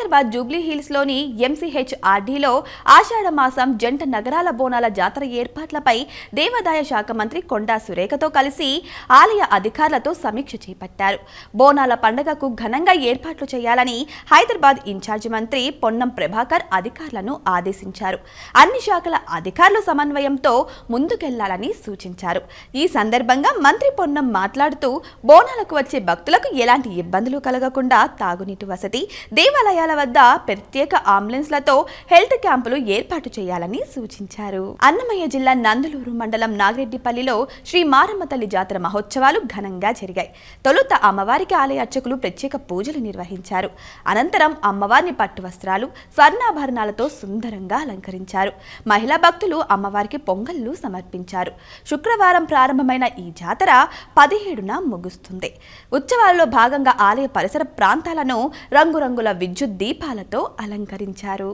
Hyderabad Jubilee హిల్స్లోని MCH ఆర్డీలో ఆషాఢ మాసం జంట నగరాల బోనాల జాతర ఏర్పాట్లపై దేవాదాయ శాఖ మంత్రి కొండా సురేఖతో కలిసి ఆలయ అధికారులతో సమీక్ష చేపట్టారు. బోనాల పండగకు ఘనంగా ఏర్పాట్లు చేయాలని హైదరాబాద్ ఇన్ఛార్జి మంత్రి పొన్నం ప్రభాకర్ అధికారులను ఆదేశించారు. అన్ని శాఖల అధికారుల సమన్వయంతో ముందుకెళ్ళాలని సూచించారు. ఈ సందర్భంగా మంత్రి పొన్నం మాట్లాడుతూ బోనాలకు వచ్చే భక్తులకు ఎలాంటి ఇబ్బందులు కలగకుండా తాగునీటి వసతి దేవాలయాల వద్ద ప్రత్యేక అంబులెన్స్లతో హెల్త్ క్యాంపులు ఏర్పాటు చేయాలని సూచించారు. అన్నమయ్య జిల్లా నందలూరు మండలం నాగిరెడ్డిపల్లిలో శ్రీ మారమ్మ తల్లి జాతర మహోత్సవాలు ఘనంగా జరిగాయి. తొలుత అమ్మవారికి ఆలయ అర్చకులు ప్రత్యేక పూజలు నిర్వహించారు. అనంతరం అమ్మవారిని పట్టు వస్త్రాలు స్వర్ణాభరణాలతో సుందరంగా అలంకరించారు. మహిళా భక్తులు అమ్మవారికి పొంగళ్ళు సమర్పించారు. శుక్రవారం ప్రారంభమైన ఈ జాతర పదిహేడున ముగుస్తుంది. ఉత్సవాల్లో భాగంగా ఆలయ పరిసర ప్రాంతాలను రంగురంగుల విద్యుత్ దీపాలతో అలంకరించారు.